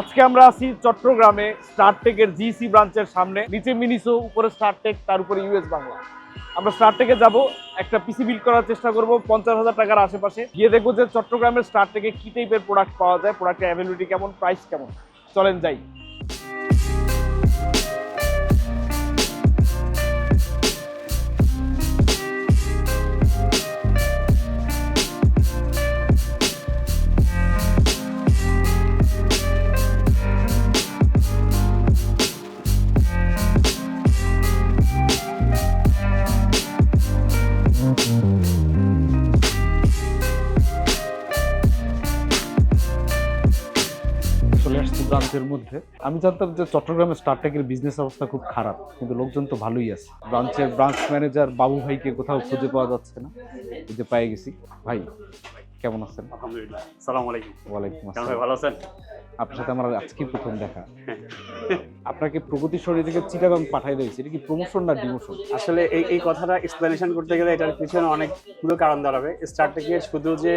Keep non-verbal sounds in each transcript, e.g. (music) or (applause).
আজকে আমরা আছি চট্টগ্রামে স্টারটেকের জিসি ব্রাঞ্চের সামনে। নিচে মিনিসো উপরে স্টারটেক তার উপরে ইউএস বাংলা আমরা স্টারটেকে যাব, একটা পিসি বিল করার চেষ্টা করব, পঞ্চাশ হাজার টাকার আশেপাশে। গিয়ে দেখব যে চট্টগ্রামের স্টারটেকে কী টাইপের প্রোডাক্ট পাওয়া যায় প্রোডাক্টের অ্যাভেলেবিলিটি কেমন প্রাইস কেমন। চলেন যাই। ব্রাঞ্চের মধ্যে। আমি জানতাম যে চট্টগ্রামের স্টারটেকের বিজনেস অবস্থা খুব খারাপ, কিন্তু লোকজন তো ভালোই আছে। ব্রাঞ্চের ব্রাঞ্চ ম্যানেজার বাবু ভাইকে কোথাও খুঁজে পাওয়া যাচ্ছে না। খুঁজে পেয়ে গেছি। ভাই কেমন আছেন? আলহামদুলিল্লাহ। সালাম আলাইকুম। ওয়ালাইকুম আসসালাম। ভালো আছেন? আপনার সাথে আমার আজকে প্রথম দেখা। (laughs) আপনাকে প্রগতিশরী থেকে চিটাগাং পাঠাই দিয়েছি। এটা কি প্রমোশন না ডিমোশন আসলে এই এই কথাটা এক্সপ্লেনেশন করতে গেলে এটার পিছনে অনেকগুলো কারণ দাঁড়াবে। স্টার্টেকের শুধু যে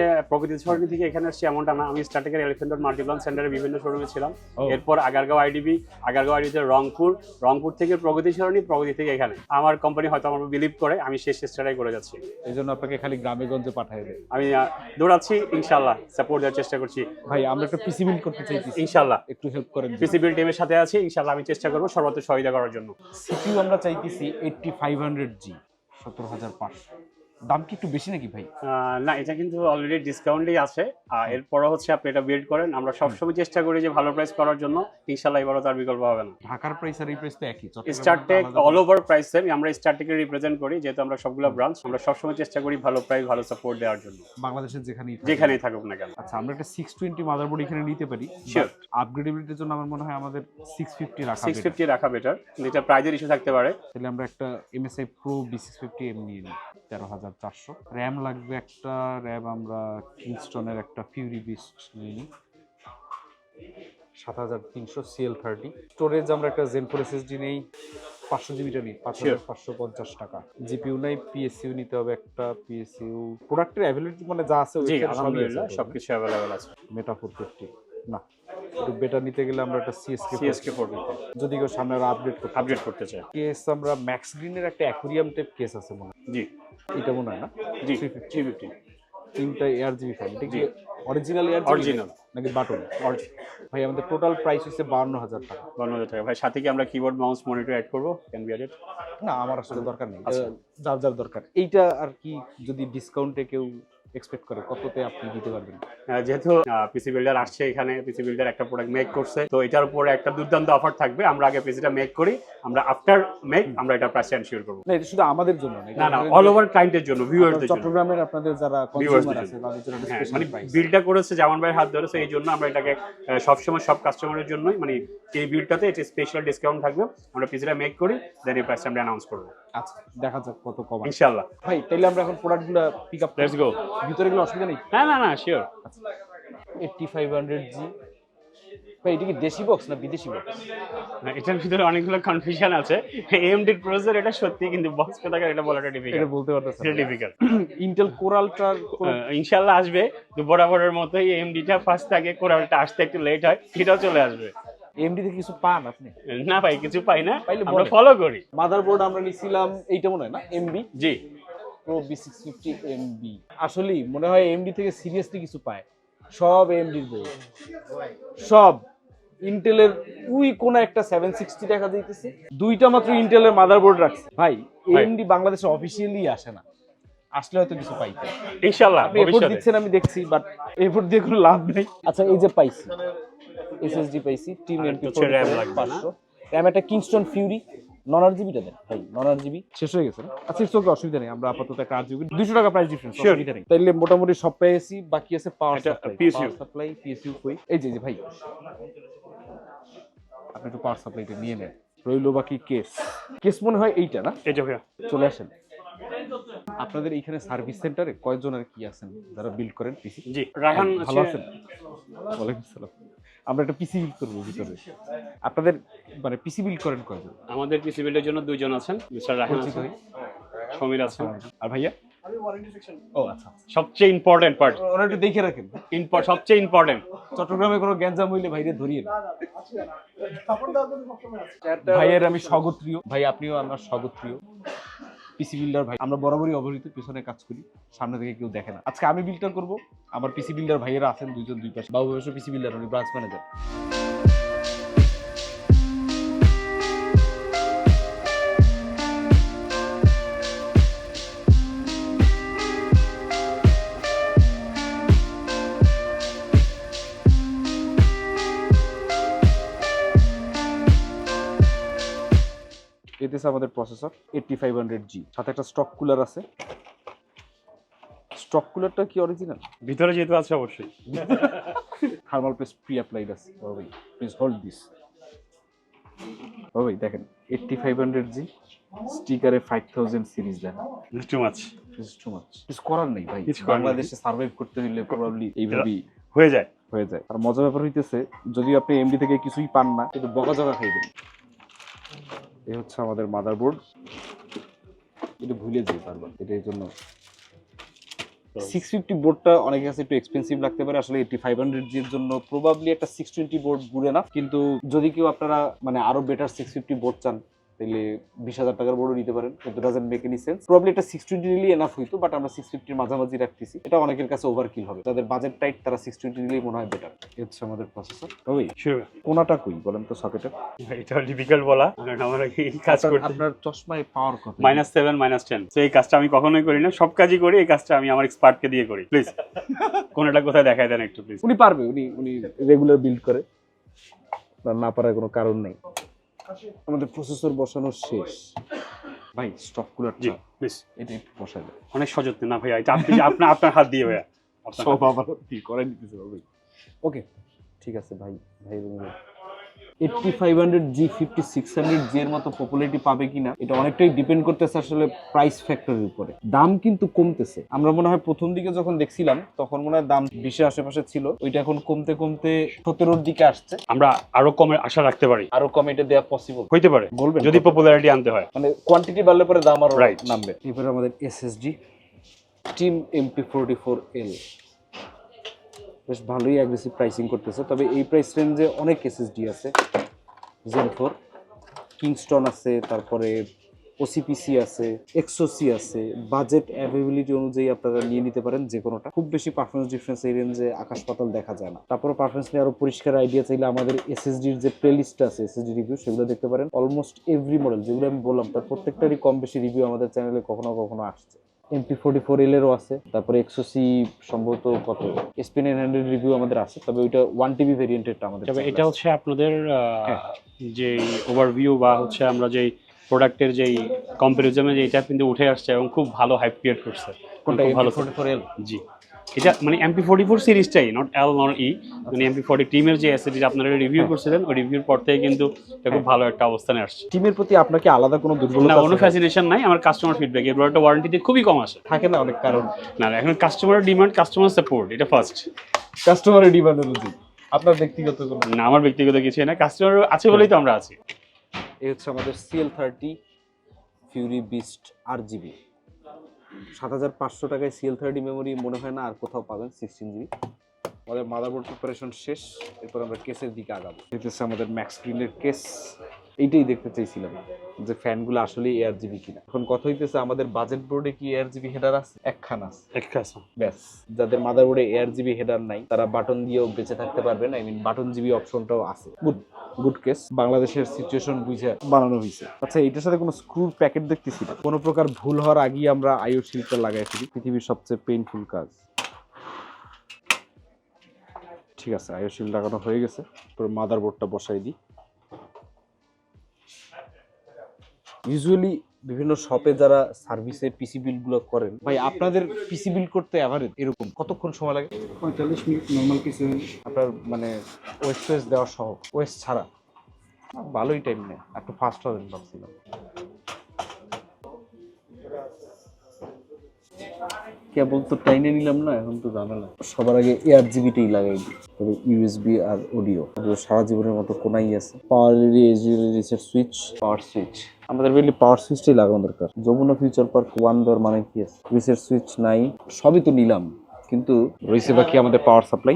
সরণি থেকে এখানে আসছি এমনটা না। আমি স্টার্টেকের এলিফেন্ট রোড মাল্টিপ্লান সেন্টারে বিভিন্ন শোরুমে ছিলাম। এরপর আগারগাঁও আইডিবি আগারগাঁও আইডিতে রংপুর। রংপুর থেকে প্রগতি সরণি প্রগতি থেকে এখানে। আমার কোম্পানি হয়তো আমার বিলিভ করে আমি শেষ চেষ্টাটাই করে যাচ্ছি। এই জন্য আপনাকে খালি গ্রামে গঞ্জে পাঠাই দেয় আমি আহ, আছি ইনশাআল্লাহ সাপোর্ট দেওয়ার চেষ্টা করছি। ভাই আমরা একটা পিসি বিল্ড করতে চাইছি ইনশাআল্লাহ। একটু হেল্প করেন। পিসি বিল্ড টিমের সাথে আছি ইনশাআল্লাহ আমি চেষ্টা করব সর্বোচ্চ সহায়তা করার জন্য। সিপিইউ আমরা চাইতেছি 8500G 17500 দাম কি একটু বেশি নাকি ভাই? না এটা কিন্তু অলরেডি ডিসকাউন্টেই আছে। আর এরপরও হচ্ছে আপনি এটা বিল্ড করেন আমরা সবসময় চেষ্টা করি যে ভালো প্রাইস করার জন্য। ইনশাল্লাহ এবারও তার বিকল্প হবে না। ঢাকার প্রাইস আর এই প্রাইস তো একই Startech all over price same আমরা স্টারটেকে রিপ্রেজেন্ট করি যেহেতু আমরা সবগুলো ব্রাঞ্চ আমরা সবসময় চেষ্টা করি ভালো প্রাইস ভালো সাপোর্ট দেওয়ার জন্য। বাংলাদেশের যেখানেই। যেখানেই থাকুক না কেন। আচ্ছা আমরা একটা সিক্স টোয়েন্টি মাদারবোর্ড এখানে নিতে পারি। Sure. আপগ্রেডেবিলিটির জন্য আমার মনে হয় আমাদের সিক্স ফিফটি রাখা সিক্স better। ফিফটি রাখা বেটার যেটা প্রাইজের ইস্যু থাকতে পারে। তাহলে আমরা একটা MSI pro B six fifty M নিয়ে নিই তেরো হাজার চারশো। র্যাম লাগবে একটা র্যাম আমরা কিংস্টনের একটা ফিউরি বিস্ট নিয়ে নিই। সাত হাজার তিনশো সিএল থার্টি স্টোরেজ আমরা একটা এসএসডি নেই পাঁচশো জিবিটা নিই পাঁচ হাজার পাঁচশো পঞ্চাশ টাকা। জিপিউ নাই পিএসইউ নিতে হবে একটা পিএসইউ প্রোডাক্টের অ্যাভেলেবিলিটি মানে যা আছে আছে। সবকিছু অ্যাভেলেবেল আছে। মেটা ফোর ফিফটি না একটু বেটার নিতে গেলে আমরা একটা সিএসকে সিএসকে যদি কেউ সামনে আপডেট করতে আপডেট করতে চাই কেস আমরা ম্যাক্স গ্রিনের একটা অ্যাকুরিয়াম টাইপ কেস আছে মনে জি। এটা মনে হয় না? জি 350 থ্রি ফিফটি তিনটা এয়ার জিবি ফাইল এটা কি জি। অরিজিনাল এয়ার অরিজিনাল নাকি বাটন ভাই আমাদের টোটাল প্রাইস হচ্ছে বাউন্ন হাজার টাকা। বান্ন হাজার টাকা। ভাই সাথে কি আমরা কিবোর্ড মাউস মনিটর অ্যাড করব? ক্যান বি অ্যাডেড না আমার আসলে দরকার নেই। আচ্ছা। যার যার দরকার। এইটা আর কি যদি ডিসকাউন্টে কেউ এক্সপেক্ট করে কততে আপনি দিতে পারবেন? যেহেতু পিসি বিল্ডার আসছে এখানে পিসি বিল্ডার একটা প্রোডাক্ট মেক করছে তো এটার উপরে একটা দুর্দান্ত অফার থাকবে। আমরা আগে পিসিটা মেক করি আমরা আফটার মেক আমরা এটা প্রাইস এনশিওর করব। না এটা শুধু আমাদের জন্য না না অল ওভার ক্লায়েন্টের জন্য ভিউয়ারদের জন্য। চট্টগ্রামের আপনাদের যারা কনজিউমার আছে তাদের জন্য হ্যাঁ স্পেশাল মানে বিলটা করেছে জামান ভাই হাত ধরেছে এই জন্য আমরা এটাকে আহ, সবসময় সব কাস্টমারের জন্যই মানে এই বিলটাতে এটা স্পেশাল ডিসকাউন্ট থাকবে আমরা পিসিটা মেক করি দেন এই প্রাইসটা আমরা অ্যানাউন্স করব। আচ্ছা দেখা যাক কত কম ইনশাল্লাহ ভাই তাইলে আমরা এখন প্রোডাক্টগুলো পিক আপ লেটস গো ভিতরে গেলে অসুবিধা নেই? না না না sure eighty five hundred G ভাই এটা কি দেশি বক্স না বিদেশি বক্স না এটার ভিতরে অনেকগুলো কনফিউশন আছে। এএমডি প্রসেসর এটা সত্যি কিন্তু বক্স কোথাকার এটা বলাটা এটা ডিফিকাল্ট বলতে পারতেছেন এটা ডিফিকাল্ট ইন্টেল কোরালটার ইনশাল্লাহ আসবে। তো বরাবরের মতোই এমডিটা ফার্স্ট থাকে কোরালটা আসতে একটু লেট হয় এটাও চলে আসবে। এমডি থেকে কিছু পান আপনি? না ভাই কিছু পাই না। আমরা ফলো করি। মাদারবোর্ড আমরা নিছিলাম এইটা মনে হয় না? এমবি জি। Pro B six fifty MB আসলেই মনে হয় এমডি থেকে সিরিয়াসলি কিছু পায়। সব এমডির বই। সব। ইন্টেলের উই কোন একটা সেভেন সিক্সটি টাকা দিতেছে দুইটা মাত্র ইন্টেলের মাদারবোর্ড রাখছে। ভাই। এমডি বাংলাদেশে অফিসিয়ালি আসে না। আসলে হয়তো কিছু পাইতে। ইনশাল্লাহ আপনি এফোর্ট দিচ্ছেন আমি দেখছি বাট এফোর্ট দিয়ে কোনো লাভ নেই। আচ্ছা এই যে পাইছি। এসএসডি পাইছি টিম এমপি হচ্ছে RAM লাগবে না? পাঁচশো। র্যাম একটা কিংস্টন ফিউরি নন আর জিবিটা দেন। ভাই নন আর জিবি শেষ হয়ে গেছে আচ্ছা ইটস ওকে অসুবিধা নেই আমরা আপাতত একটা আট জিবি দুশো টাকা প্রাইস ডিফারেন্স. অসুবিধা নেই। তাইলে মোটামুটি সব পেয়েছি বাকি আছে power supply power supply PSU কই। এই যে যে ভাই। আপনি একটু পাওয়ার সাপ্লাইটা নিয়ে নেন। রইল বাকি কেস কেস মনে হয় এইটা না? এই যে ভাইয়া। চলে আসেন। আপনাদের এইখানে সার্ভিস সেন্টারে কয়জন আর কি আছেন? যারা বিল্ড করেন পিসি জি রাহান ভালো আছে আছেন? ওয়ালাইকুম আসসালাম। আমরা একটা পিসি বিল্ড করব ভিতরে। আপনাদের মানে পিসি বিল্ড করেন কয়জন? আমাদের পিসি বিল্ডের জন্য দুইজন আছেন মিস্টার রাহান আছেন। সমীর আছেন আর ভাইয়া? ও আচ্ছা সবচেয়ে ইম্পর্টেন্ট পার্ট ওরা একটু দেখে রাখেন। সবচেয়ে ইম্পর্টেন্ট চট্টগ্রামে কোনো গ্যাঞ্জাম হইলে ভাইরে ধরিয়ে না। ভাইয়ের আমি স্বগোত্রীয়। ভাই আপনিও আমার স্বগোত্রীয়। পিসি বিল্ডার ভাই। আমরা বরাবরই অবহিত পিছনে কাজ করি, সামনে থেকে কেউ দেখে না। আজকে আমি বিল্ডার করব, আমার পিসি বিল্ডার ভাইয়েরা আছেন দুইজন দুই পাশে। বাবু পিসি বিল্ডার উনি ব্রাঞ্চ ম্যানেজার এতে আছে আমাদের processor eighty five hundred G সাথে একটা স্টক কুলার আছে। স্টক কুলারটা কি অরিজিনাল ভিতরে যেহেতু আছে অবশ্যই। থার্মাল পেস্ট প্রি অ্যাপ্লাইড আছে। ও ভাই প্লিজ হোল্ড দিস ও ভাই দেখেন eighty five hundred G স্টিকারে five thousand series then too much too much কিছু করার নেই ভাই। বাংলাদেশে সার্ভাইভ করতে হলে প্রবাবলি এইভাবেই হয়ে যায়। হয়ে যায়। আর মজার ব্যাপার হইতেছে যদি আপনি এমডি থেকে কিছুই পান না কিন্তু বকা জগা খাইবেন। এই হচ্ছে আমাদের মাদারবোর্ড এটা ভুলে যেতে বারবার এটা এই জন্য। সিক্স ফিফটি বোর্ডটা অনেকের কাছে একটু এক্সপেন্সিভ লাগতে পারে আসলে এইটি ফাইভ হান্ড্রেড জির জন্য প্রবাবলি একটা সিক্স টোয়েন্টি বোর্ড ঘুরে না কিন্তু যদি কেউ আপনারা মানে আরও বেটার সিক্স ফিফটি বোর্ড চান তাহলে বিশ হাজার টাকার বোর্ডও নিতে পারেন কিন্তু doesn't make any sense probably একটা সিক্স টোয়েন্টি নিলেই এনাফ হইতো বাট আমরা সিক্স ফিফটির মাঝামাঝি রাখতেছি। এটা অনেকের কাছে ওভার কিল হবে। তাদের বাজেট টাইট তারা সিক্স টোয়েন্টি নিলেই মনে হয় বেটার হচ্ছে আমাদের প্রসেসর ওই কোনাটা কই বলেন তো সকেটের এটা ডিফিকাল্ট বলা। কারণ আমার এই কাজ করতে আপনার চশমায় পাওয়ার কথা মাইনাস সেভেন মাইনাস টেন তো এই কাজটা আমি কখনোই করি না। সব কাজই করি এই কাজটা আমি আমার এক্সপার্টকে দিয়ে করি। প্লিজ (laughs) কোনটা কোথায় দেখায় দেন একটু প্লিজ উনি পারবে উনি উনি রেগুলার বিল্ড করে। তার না পারার কোনো কারণ নেই। আমাদের প্রসেসর বসানো শেষ। ভাই স্টক কুলার জি প্লিজ এটা একটু বসাই দেন। অনেক সযত্নে। না ভাই এটা আপনি আপনার আপনার হাত দিয়ে ভাইয়া। সব আবার কি করে নিতেছে ভাই ওকে ঠিক আছে ভাই ভাই eighty five hundred G fifty six hundred G এর মতো পপুলারিটি পাবে কিনা এটা অনেকটাই ডিপেন্ড করতেছে আসলে প্রাইস ফ্যাক্টরের উপরে। দাম কিন্তু কমতেছে। আমরা মনে হয় প্রথম দিকে যখন দেখছিলাম তখন মনে হয় দাম বিশের আশেপাশে ছিল। ওইটা এখন কমতে কমতে সতেরোর দিকে আসছে। আমরা আরও কমে আশা রাখতে পারি। আরও কম এটা দেওয়া পসিবল হইতে পারে। বলবেন যদি পপুলারিটি আনতে হয়। মানে কোয়ান্টিটি বাড়লে পরে দাম আরও. নামবে। এরপরে আমাদের SSD team MP forty four L বেশ ভালোই অ্যাগ্রেসিভ প্রাইসিং করতেছে। তবে এই প্রাইস রেঞ্জে অনেক এসএসডি আছে জেন ফোর কিংস্টন আছে, তারপরে ওসিপিসি আছে এক্সোসি আছে। বাজেট অ্যাভেবিলিটি অনুযায়ী আপনারা নিয়ে নিতে পারেন যে কোনোটা খুব বেশি পারফরমেন্স ডিফারেন্স এই রেঞ্জে আকাশ পাতাল দেখা যায় না। তারপর পারফরমেন্স নিয়ে আরও পরিষ্কার আইডিয়া চাইলে আমাদের এসএসডির যে প্লেলিস্ট আছে এসএসডি রিভিউ সেগুলো দেখতে পারেন। অলমোস্ট এভরি মডেল যেগুলো আমি বললাম, তার প্রত্যেকটারই কম বেশি রিভিউ আমাদের চ্যানেলে কখনো কখনো আসছে। এমপি ফোর্টি ফোর এলেরও আছে। তারপরে এক্সোসি সম্ভবত কত? নাইন হান্ড্রেড রিভিউ আমাদের আছে তবে ওইটা ওয়ান টিবি ভেরিয়েন্টেডটা আমাদের তবে এটা হচ্ছে আপনাদের হ্যাঁ। যে ওভারভিউ বা হচ্ছে আমরা যেই প্রোডাক্টের যেই কম্পারিজনে যে এটা কিন্তু উঠে আসছে এবং খুব ভালো হাইপ ক্রিয়েট করছে। কোনটা ভালো ফোর্টি ফোর এল জি। এটা মানে এমপি ফোর্টি ফোর সিরিজটাই নট এল নট ই মানে এমপি ফোর্টি টিমের যে এসএসডি আপনারা রিভিউ হ্যাঁ। করছিলেন ওই রিভিউর পর থেকে কিন্তু এটা খুব ভালো একটা অবস্থানে আসছে। টিমের প্রতি আপনার কি আলাদা কোনো দুর্বলতা না কোনো ফ্যাসিনেশন নাই আমার কাস্টমার ফিডব্যাক এই প্রোডাক্টটা ওয়ারেন্টিতে খুবই কম আসে। থাকে না অনেক কারণ। না এখন কাস্টমারের ডিমান্ড কাস্টমার সাপোর্ট এটা ফার্স্ট কাস্টমারের ডিমান্ড অনুযায়ী আপনার ব্যক্তিগত না আমার ব্যক্তিগত কিছু না কাস্টমার আছে বলেই তো আমরা আছি। এই হচ্ছে আমাদের সিএল থার্টি ফিউরি বিস্ট আর জিবি সাত হাজার পাঁচশো টাকায় সিএল থার্টি মেমোরি মনে হয় না, আর কোথাও পাবেন সিক্সটিন জিবি আমাদের মাদারবোর্ড প্রিপারেশন শেষ, এরপর আমরা কেসের দিকে আগাবো। যেতেছে আমাদের ম্যাক্স স্ক্রিনের কেস এইটাই দেখতে চাইছিলাম যে ফ্যানগুলো আসলে এয়ার জিবি কিনা। এখন কথা হইতেছে আমাদের বাজেট বোর্ডে কি এয়ার জিবি হেডার আছে? একখান আছে। এক কাছে ব্যাস যাদের মাদারবোর্ডে এয়ার জিবি হেডার নাই তারা বাটন দিয়েও বেঁচে থাকতে পারবেন আই মিন বাটন জিবি অপশনটাও আছে। গুড গুড কেস বাংলাদেশের সিচুয়েশন বুঝে বানানো হয়েছে আচ্ছা এটার সাথে কোনো স্ক্রুর প্যাকেট দেখতেছি না। কোনো প্রকার ভুল হওয়ার আগেই আমরা আইও শিল্পটা লাগাই ফেলি। পৃথিবীর সবচেয়ে পেইনফুল কাজ। ঠিক আছে আইও শিল্ড লাগানো হয়ে গেছে। পুরো মাদারবোর্ডটা বসাই দিই। ইউজুয়ালি বিভিন্ন শপে যারা সার্ভিসে পিসি বিলগুলো করেন ভাই আপনাদের পিসি বিল করতে এভারেজ এরকম কতক্ষণ সময় লাগে? পঁয়তাল্লিশ মিনিট নর্মাল পিসে আপনার মানে ওয়েস্ট ওয়েস্ট দেওয়া সহ ওয়েস্ট ছাড়া। ভালোই টাইম নেয় একটু ফাস্ট হবেন ভাবছিলাম। কেবল তো টাইনে নিলাম না এখন তো ঝামেলা। সবার আগে এয়ার জিবিটাই লাগাই দিই তবে ইউএসবি আর অডিও সারা জীবনের মতো কোনাই আছে। পাওয়ার এর সুইচ পাওয়ার সুইচ আমাদের বেলি পাওয়ার সুইচটাই লাগানো দরকার। যমুনা ফিউচার পার্ক ওয়ান দেওয়ার মানে কি আছে? সুইচের সুইচ নাই সবই তো নিলাম। কিন্তু রয়েছে বাকি আমাদের পাওয়ার সাপ্লাই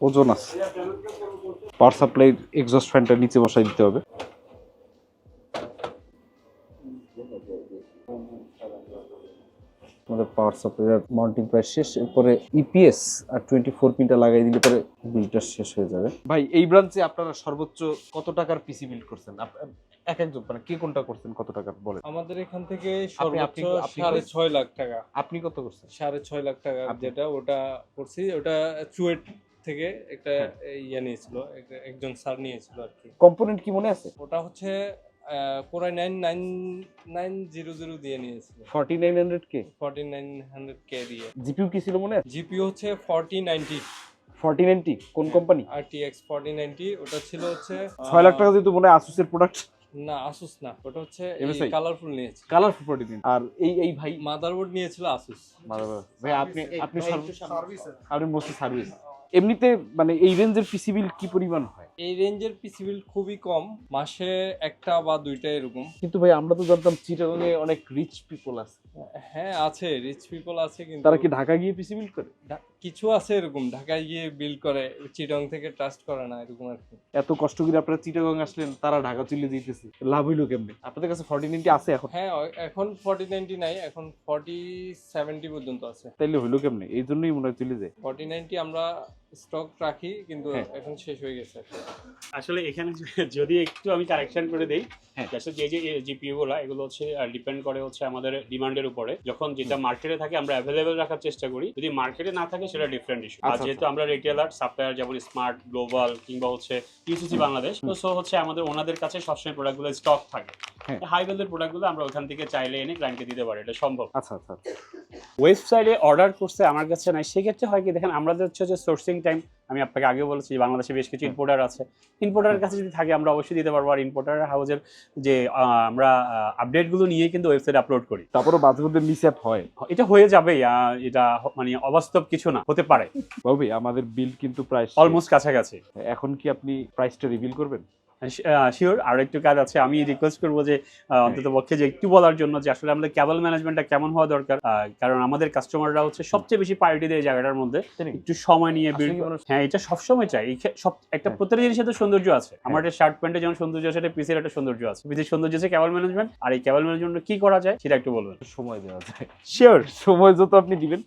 ওজন আছে। পাওয়ার সাপ্লাই এক্সস্ট ফ্যানটা নিচে বসাই দিতে হবে। আমাদের পাওয়ার সাপ্লাইয়ের মাউন্টিং প্রায় শেষ এরপরে ইপিএস আর টোয়েন্টি ফোর পিনটা লাগাই দিলে পরে বিলটা শেষ হয়ে যাবে। ভাই এই ব্রাঞ্চে আপনারা সর্বোচ্চ কত টাকার পিসি বিল্ড করছেন? এক একজন মানে কে কোনটা করছেন কত বলেন? আমাদের এখান থেকে সর্বোচ্চ সাড়ে ছয় লাখ টাকা। আপনি কত করছেন? সাড়ে ছয় লাখ টাকা যেটা ওটা করছি। ওটা চুয়েট থেকে একটা হ্যাঁ। ইয়ে নিয়েছিল একজন স্যার নিয়েছিল আর কি। কম্পোনেন্ট কি মনে আছে? ওটা হচ্ছে Core i nine nine nine zero zero দিয়ে নিয়েছিল। Forty nine hundred K forty nine hundred K দিয়ে। জিপিউ কি ছিল মনে আছে? হচ্ছে ফর্টি নাইনটি ফর্টি নাইনটি কোন company R T X forty ninety ওটা ছিল হচ্ছে ছয় লাখ টাকা যেহেতু মনে হয় আসুসের প্রোডাক্ট না আসুস না ওটা হচ্ছে কালারফুল নিয়েছিল কালারফুল ফর্টি আর এই এই ভাই মাদারবোর্ড নিয়েছিল আসুস ভাই আপনি আপনি আপনি মোস্টলি সার্ভিস এমনিতে মানে এই রেঞ্জের পিসি বিল কি পরিমাণ হয়? এই রেঞ্জের পিসি খুবই কম মাসে একটা বা দুইটা এরকম। কিন্তু ভাই আমরা তো জানতাম চিটাগংয়ে অনেক রিচ পিপল আছে। হ্যাঁ আছে রিচ পিপল আছে কিন্তু তারা কি ঢাকা গিয়ে পিসি বিল করে? কিছু আছে এরকম ঢাকায় গিয়ে বিল করে চিটং থেকে ট্রাস্ট করে না এরকম আর কি। এত কষ্ট করে আপনারা চিটাগং আসলেন তারা ঢাকা চলে দিতেছে লাভ হইল কেমনে? আপনাদের কাছে ফর্টি নাইনটি আছে এখন? হ্যাঁ এখন ফর্টি নাইনটি নাই এখন ফর্টি সেভেন্টি পর্যন্ত আছে। তাইলে হইল কেমনে? এই জন্যই মনে হয় চলে যায়। ফর্টি নাইনটি আমরা স্টক রাখি কিন্তু হ্যাঁ। এখন শেষ হয়ে গেছে। আসলে এখানে যদি একটু আমি কারেকশন করে দেই হ্যাঁ। যে যে জিপিইউ গুলো এগুলো হচ্ছে ডিপেন্ড করে হচ্ছে আমাদের ডিমান্ডের উপরে। যখন যেটা মার্কেটে থাকে আমরা অ্যাভেলেবেল রাখার চেষ্টা করি। যদি মার্কেটে না থাকে সেটা ডিফারেন্ট ইস্যু আর আচ্ছা, যেহেতু আমরা রিটেলার সাপ্লায়ার যেমন স্মার্ট গ্লোবাল কিংবা হচ্ছে ইউসিসি বাংলাদেশ তো সো হচ্ছে আমাদের ওনাদের কাছে সবসময় প্রোডাক্টগুলো স্টক থাকে। হ্যাঁ। হাই ভ্যালুর প্রোডাক্টগুলো আমরা ওখান থেকে চাইলে এনে ক্লায়েন্টকে দিতে পারি। এটা সম্ভব। আচ্ছা আচ্ছা। ওয়েবসাইটে অর্ডার করছে আমার কাছে নাই। সেক্ষেত্রে হয় কি দেখেন আমাদের হচ্ছে যে সোর্সিং টাইম আমি আপনাকে আগে বলেছি বাংলাদেশে বেশ কিছু ইম্পোর্টার আছে। ইম্পোর্টারের কাছে যদি থাকে আমরা অবশ্যই দিতে পারব। আর ইম্পোর্টার হাউসের যে আমরা আপডেটগুলো নিয়ে কিন্তু ওয়েবসাইট আপলোড করি। তারপরে মাঝে মধ্যে মিসঅ্যাপ হয় এটা হয়ে যাবে এটা মানে অবাস্তব কিছু না হতে পারে। বাবু আমাদের বিল কিন্তু প্রায় অলমোস্ট কাছাকাছি। এখন কি আপনি প্রাইসটা রিভিল করবেন? শিওর আর একটু কাজ আছে। আমি রিকোয়েস্ট করব যে অন্তত পক্ষে যে একটু বলার জন্য যে আসলে আমাদের ক্যাবল ম্যানেজমেন্টটা কেমন হওয়া দরকার কারণ আমাদের কাস্টমাররা হচ্ছে সবচেয়ে বেশি প্রায়োরিটি দেয় জায়গাটার মধ্যে। একটু সময় নিয়ে হ্যাঁ এটা সবসময় চাই। সব একটা হ্যাঁ। প্রত্যেকটা জিনিসের তো সৌন্দর্য আছে। আমার একটা শার্ট প্যান্টে যেমন সৌন্দর্য আছে একটা পিসের একটা সৌন্দর্য আছে। পিসের সৌন্দর্য আছে ক্যাবল ম্যানেজমেন্ট আর এই ক্যাবল ম্যানেজমেন্ট কি করা যায় সেটা একটু বলবেন। সময় দেওয়া যায়। শিওর সময় যত আপনি দিবেন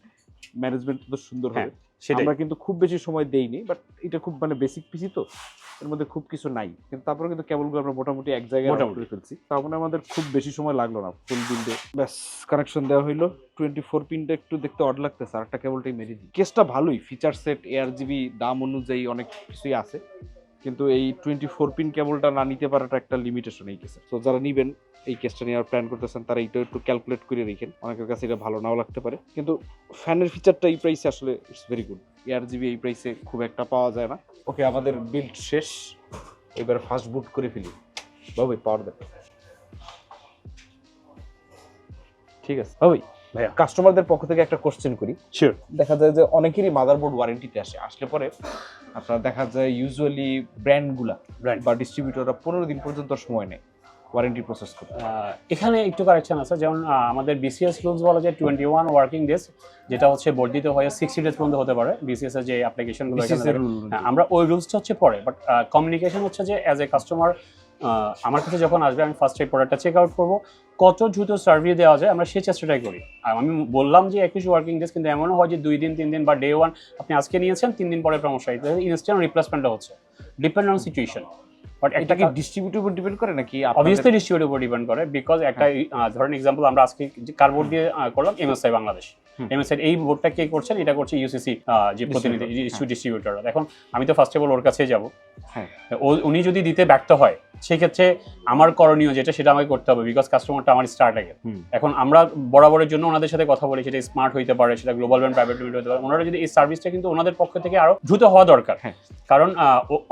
ম্যানেজমেন্ট তো সুন্দর হ্যাঁ, হবে। আমরা কিন্তু খুব বেশি সময় দেইনি বাট এটা খুব মানে বেসিক পিসি তো এর মধ্যে খুব কিছু নাই। কিন্তু তারপরে কিন্তু কেবলগুলো আমরা মোটামুটি এক জায়গায় মোটামুটি। ফেলছি তার মানে আমাদের খুব বেশি সময় লাগল না ফুল বিল্ডে ব্যাস কানেকশন দেওয়া হইল। টোয়েন্টি ফোর পিনটা একটু দেখতে অড লাগতেছে আর একটা কেবলটাই মেরে দিই। কেসটা ভালোই ফিচার সেট এয়ার জিবি দাম অনুযায়ী অনেক কিছুই আছে। কিন্তু এই টোয়েন্টি ফোর পিন কেবলটা না নিতে পারাটা একটা লিমিটেশন এই কেসে তো যারা নিবেন এই কেসটা নেওয়ার প্ল্যান করতেছেন তারা এইটা একটু ক্যালকুলেট করে রেখেন। অনেকের কাছে এটা ভালো নাও লাগতে পারে। কিন্তু ফ্যানের ফিচারটা এই প্রাইসে আসলে it's very good air GB এই প্রাইসে খুব একটা পাওয়া যায় না। ওকে আমাদের বিল্ড শেষ। এবার ফাস্ট বুট করে ফেলি। বাবু পাওয়ার দেন। ঠিক আছে। বাবু। কাস্টমারদের পক্ষ থেকে একটা কোশ্চেন করি। শিওর দেখা যায় যে অনেকেরই মাদারবোর্ড ওয়ারেন্টিতে আসে। আসলে পরে আপনার দেখা যায় ইউজুয়ালি ব্র্যান্ডগুলা Brand. বা ডিস্ট্রিবিউটররা পনেরো দিন পর্যন্ত সময় নেয় ওয়ারেন্টি প্রসেস করতে। এখানে একটু কারেকশন আছে। যেমন আমাদের বিসিএস রুলস বলা যায় টোয়েন্টি ওয়ান ওয়ার্কিং ডেজ যেটা হচ্ছে বর্ধিত হয়ে সিক্সটি ডেজ পর্যন্ত হতে পারে। বিসিএস এর যে অ্যাপ্লিকেশনগুলো হ্যাঁ, আমরা ওই রুলসটা হচ্ছে পরে। বাট কমিউনিকেশন হচ্ছে যে অ্যাজ এ কাস্টমার আমার কাছে যখন আসবে আমি ফার্স্ট এই প্রোডাক্টটা চেক আউট করব। কত দ্রুত সার্ভিস দেওয়া যায় আমরা সেই চেষ্টাটাই করি। আর আমি বললাম যে একুশ ওয়ার্কিং ডেজ কিন্তু এমনও হয় যে দুই দিন তিন দিন বা ডে ওয়ান আপনি আজকে নিয়েছেন তিন দিন পরে সমস্যা ইনস্ট্যান্ট রিপ্লেসমেন্টটা হচ্ছে। ডিপেন্ড অন সিচুয়েশন বাট এটা কি ডিস্ট্রিবিউটর উপর ডিপেন্ড করে নাকি অবভিয়াসলি ডিস্ট্রিবিউটের উপর ডিপেন্ড করে বিকজ একটা আহ, ধরেন এক্সাম্পল আমরা আজকে যে কার্ডবোর্ড দিয়ে করলাম এমএসআই বাংলাদেশ হুম। এই বোর্ডটা কে করছেন? এটা করছে ইউসিসি যে প্রতিনিধি Distributor, ডিস্ট্রিবিউটর এখন আমি তো ফার্স্ট অফ অল ওর কাছেই যাব। হ্যাঁ। উনি যদি দিতে ব্যর্থ হয় সেক্ষেত্রে আমার করণীয় যেটা সেটা আমাকে করতে হবে বিকজ কাস্টমারটা আমার স্টার্ট আগে। এখন আমরা বরাবরের জন্য ওনাদের সাথে কথা বলি সেটা স্মার্ট হইতে পারে সেটা গ্লোবাল ব্র্যান্ড প্রাইভেট লিমিটেড হতে পারে। ওনারা যদি এই সার্ভিসটা কিন্তু ওনাদের পক্ষ থেকে আরও দ্রুত হওয়া দরকার। হ্যাঁ। কারণ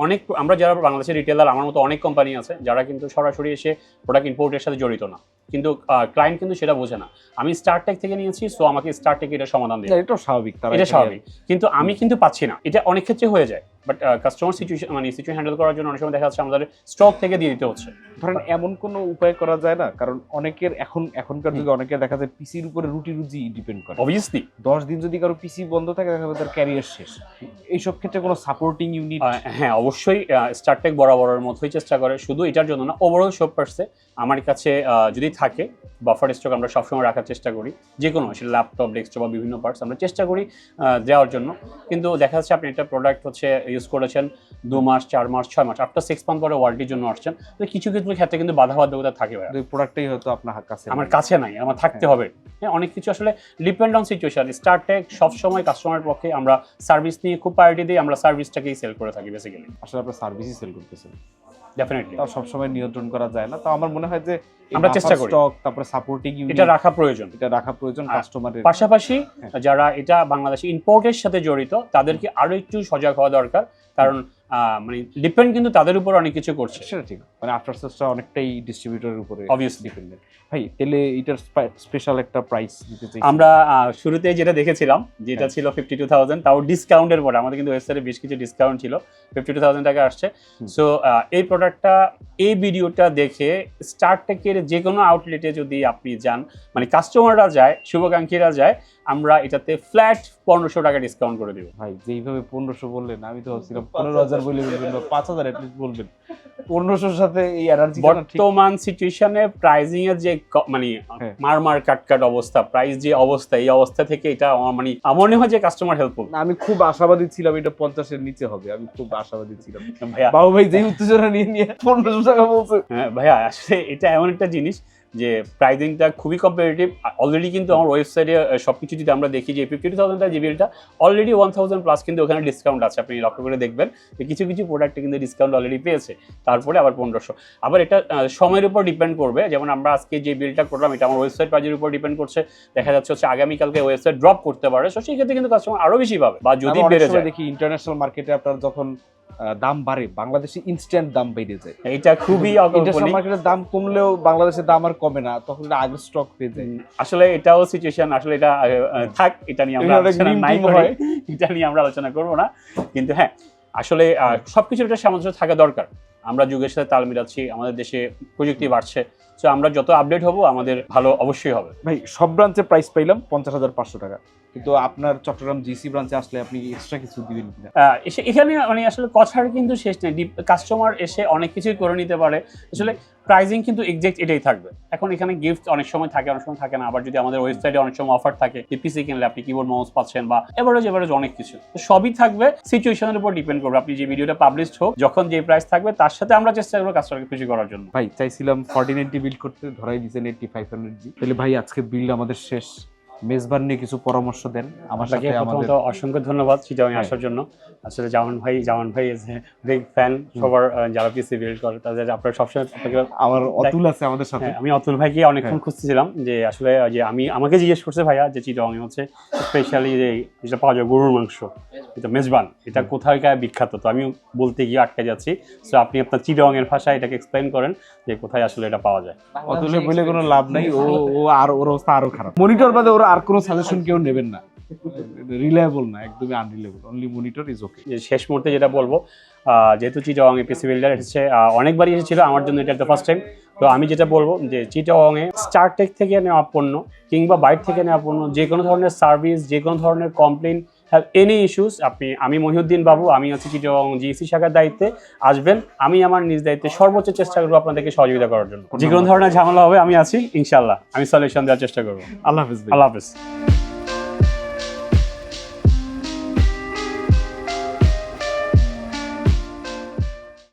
অনেক আমরা যারা বাংলাদেশের রিটেলার আমার মতো অনেক কোম্পানি আছে যারা কিন্তু সরাসরি এসে প্রোডাক্ট ইম্পোর্টের সাথে জড়িত না। কিন্তু ক্লায়েন্ট কিন্তু সেটা বোঝে না। আমি স্টারটেক থেকে নিয়েছি সো আমাকে স্টারটেক এটা সমাধান দেয় এটা স্বাভাবিক এটা স্বাভাবিক। কিন্তু আমি কিন্তু পাচ্ছি না। এটা অনেক ক্ষেত্রে হয়ে যায়। বাট কাস্টমার সিচুয়েশন মানে সিচুয়েশন হ্যান্ডেল করার জন্য অনেক সময় দেখা যাচ্ছে আমাদের স্টক থেকে দিয়ে দিতে হচ্ছে। ধরেন এমন কোনো উপায় করা যায় না? কারণ অনেকের এখন এখনকার যুগে অনেকের দেখা যায় পিসির উপরে রুটি রুজি ডিপেন্ড করে। অবভিয়াসলি দশ দিন যদি কারও পিসি বন্ধ থাকে দেখা যাবে তার ক্যারিয়ার শেষ। এইসব ক্ষেত্রে কোনো সাপোর্টিং ইউনিট হ্যাঁ অবশ্যই স্টারটেক বরাবরের মতোই চেষ্টা করে। শুধু এটার জন্য না ওভারঅল সব পার্সে আমার কাছে যদি থাকে বাফার স্টক আমরা সবসময় রাখার চেষ্টা করি। যে কোনো সেটা ল্যাপটপ ডেস্কটপ বা বিভিন্ন পার্টস আমরা চেষ্টা করি দেওয়ার জন্য। কিন্তু দেখা যাচ্ছে আপনি একটা প্রোডাক্ট হচ্ছে ইউজ করেছেন দু মাস চার মাস ছয় মাস আফটার সিক্স মান্থ পরে ওয়ারেন্টির জন্য আসছেন। তো কিছু কিছু ক্ষেত্রে কিন্তু বাধা বাধ্যকতা থাকে। প্রোডাক্টটাই হয়তো আপনার কাছে আমার কাছে নাই আমার থাকতে হবে। হ্যাঁ অনেক কিছু আসলে ডিপেন্ড অন সিচুয়েশন স্টারটেক সবসময় কাস্টমারের পক্ষে আমরা সার্ভিস নিয়ে খুব প্রায়োরিটি দিই আমরা সার্ভিসটাকেই সেল করে থাকি বেসিক্যালি আসলে আপনার সার্ভিসই সেল করতেছেন। ডেফিনেটলি তাও সবসময় নিয়ন্ত্রণ করা যায় না। তো আমার মনে হয় যে আমরা চেষ্টা করি। স্টক তারপরে সাপোর্টিং এটা রাখা প্রয়োজন। এটা রাখা প্রয়োজন কাস্টমারের পাশাপাশি হ্যাঁ। যারা এটা বাংলাদেশে ইম্পোর্টের সাথে জড়িত তাদেরকে আরও একটু সজাগ হওয়া দরকার। কারণ মানে ডিপেন্ড কিন্তু তাদের উপর অনেক কিছু করছে। সেটা ঠিক। মানে আফটার সেলসটা অনেকটাই ডিস্ট্রিবিউটরের উপরে Obviously. ডিপেন্ডেন্ট ভাই তাহলে এটার স্পেশাল একটা প্রাইস দিতে চাই আমরা শুরুতে যেটা দেখেছিলাম যেটা হ্যাঁ। ছিল ফিফটি টু থাউজেন্ড তাও ডিসকাউন্টের পরে। আমাদের কিন্তু ওয়েবসাইটে বেশ কিছু ডিসকাউন্ট ছিল। ফিফটি টু থাউজেন্ড টাকা আসছে। সো এই প্রোডাক্টটা এই ভিডিওটা দেখে স্টারটেকের যে কোনো আউটলেটে যদি আপনি যান মানে কাস্টমাররা যায় শুভাকাঙ্ক্ষীরা যায় আমরা এটাতে ফ্ল্যাট পনেরোশো টাকা ডিসকাউন্ট করে দেবো। ভাই যেইভাবে পনেরোশো বললেন আমি তো ভাবছিলাম পনেরো হাজার বলে বলবেন বা পাঁচ হাজার অ্যাটলিস্ট বলবেন। পনেরোশোর সাথে এই এনার্জি বর্তমান সিচুয়েশনে প্রাইজিং এর যে মানে হ্যাঁ। মার মার কাট কাট অবস্থা প্রাইস যে অবস্থা এই অবস্থা থেকে এটা আমার মানে আমার মনে হয় যে কাস্টমার হেল্প আমি খুব আশাবাদী ছিলাম এটা পঞ্চাশের নিচে হবে আমি খুব আশাবাদী ছিলাম। ভাইয়া। বাবু ভাই যেই উত্তেজনা নিয়ে নিয়ে পনেরোশো টাকা বলছে। হ্যাঁ, ভাইয়া আসলে এটা এমন একটা জিনিস যে প্রাইজিংটা খুবই কম্পিটিটিভ অলরেডি কিন্তু আমার ওয়েবসাইটে সব কিছু যদি আমরা দেখি যে ফিফটি টু থাউজেন্ড যে বিলটা অলরেডি ওয়ান থাউজেন্ড প্লাস কিন্তু ওখানে ডিসকাউন্ট আছে। আপনি লক্ষ্য করে দেখবেন যে কিছু কিছু প্রোডাক্টে কিন্তু ডিসকাউন্ট অলরেডি পেয়েছে। তারপরে আবার পনেরোশো। আবার এটা সময়ের উপর ডিপেন্ড করবে। যেমন আমরা আজকে যে বিলটা করলাম এটা আমার ওয়েবসাইট প্রাইজের উপর ডিপেন্ড করছে। দেখা যাচ্ছে হচ্ছে আগামীকালকে ওয়েবসাইট ড্রপ করতে পারে। সো সেই ক্ষেত্রে কিন্তু কাস্টমার আরও বেশি পাবে। বা যদি বেড়ে যায়। দেখি ইন্টারন্যাশনাল মার্কেটে আপনার যখন দাম বাড়ে বাংলাদেশে ইনস্ট্যান্ট দাম বেড়ে যায়। এটা খুবই ইন্টারন্যাশনাল মার্কেটের দাম কমলেও বাংলাদেশের দাম আর কমে না তখন এটা আগের স্টক পেয়ে যায়। আসলে এটাও সিচুয়েশন আসলে এটা থাক এটা নিয়ে আমরা আলোচনা নাই হয়। এটা নিয়ে আমরা আলোচনা করব না। কিন্তু হ্যাঁ আসলে আহ, সবকিছুর একটা সামঞ্জস্য থাকা দরকার। আমরা যুগের সাথে তাল মিলাচ্ছি আমাদের দেশে প্রযুক্তি বাড়ছে। তো আমরা যত আপডেট হব আমাদের ভালো অবশ্যই হবে। ভাই সব ব্রাঞ্চে প্রাইস পাইলাম পঞ্চাশ হাজার পাঁচশো টাকা। কিন্তু আপনার চট্টগ্রাম জিসি ব্রাঞ্চে আসলে আপনি এক্সট্রা কিছু দিবেন কিনা এখানে মানে আসলে কথার কিন্তু শেষ নেই। কাস্টমার এসে অনেক কিছুই করে নিতে পারে। আসলে প্রাইজিং কিন্তু এক্সাক্ট এটাই থাকবে। এখন এখানে গিফট অনেক সময় থাকে অনেক সময় থাকে না। আবার যদি আমাদের ওয়েবসাইটে অনেক সময় অফার থাকে যে পিসি কিনলে আপনি কিবোর্ড মাউস পাচ্ছেন বা এভারেজ এভারেজ অনেক কিছু। তো সবই থাকবে। সিচুয়েশনের উপর ডিপেন্ড করবে। আপনি যে ভিডিওটা পাবলিশড হোক যখন যে প্রাইস থাকবে তার সাথে আমরা চেষ্টা করব কাস্টমারকে খুশি করার জন্য। ভাই চাইছিলাম ফর্টি নাইনটি বিল্ড করতে ধরাই দিয়েছেন এইটটি ফাইভ হান্ড্রেড জি তাহলে ভাই আজকে বিল্ড আমাদের শেষ। মেজবান নিয়ে কিছু পরামর্শ দেন আমার সাথে আমাদের অসংখ্য ধন্যবাদ চিটাগাং হ্যাঁ। আসার জন্য। আসলে জামান ভাই জামান ভাই বিগ ফ্যান সবার যারা পিসি বিল্ড করে তাদের আপনারা সবসময় আপনাকে আমার অতুল আছে আমাদের সাথে। হ্যাঁ আমি অতুল ভাইকে অনেকক্ষণ হ্যাঁ। খুঁজতেছিলাম যে আসলে যে আমি আমাকে জিজ্ঞেস করছে ভাইয়া যে চিটং হচ্ছে স্পেশালি যে যেটা পাওয়া যায় গরুর মাংস এটা মেজবান এটা কোথায়কার বিখ্যাত? তো আমি বলতে গিয়ে আটকে যাচ্ছি। সো আপনি আপনার চিটং এর ভাষায় এটাকে এক্সপ্লেন করেন যে কোথায় আসলে এটা পাওয়া যায়। অতুলে বলে কোনো লাভ নাই ও ও আর ওর অবস্থা আরও খারাপ। মনিটর বাদে ওরা আর কোনো সাজেশন কেউ নেবেন না। রিলায়েবল না, একদমই unreliable only monitor is okay শেষ মুহূর্তে যেটা বলব যেহেতু চিটং এ পিসি বিল্ডার এসেছে অনেকবারই এসেছিল, আমার জন্য এটা ফার্স্ট টাইম তো আমি যেটা বলব যে চিটং এ স্টারটেক থেকে নেওয়া পণ্য কিংবা বাইট থেকে নেওয়া পণ্য, যে কোনো ধরনের সার্ভিস যে কোনো ধরনের কমপ্লেন হ্যাভ এনি ইস্যুস আপনি আমি মহিউদ্দিন বাবু আমি হচ্ছে চিটং জিএসি শাখার দায়িত্বে। আসবেন আমি আমার নিজ দায়িত্বে সর্বোচ্চ চেষ্টা করব আপনাদেরকে সহযোগিতা করার জন্য। যে কোনো ধরনের ঝামেলা হবে আমি আছি ইনশাল্লাহ আমি সলিউশন দেওয়ার চেষ্টা করব। আল্লাহ হাফিজ আল্লাহ হাফিজ।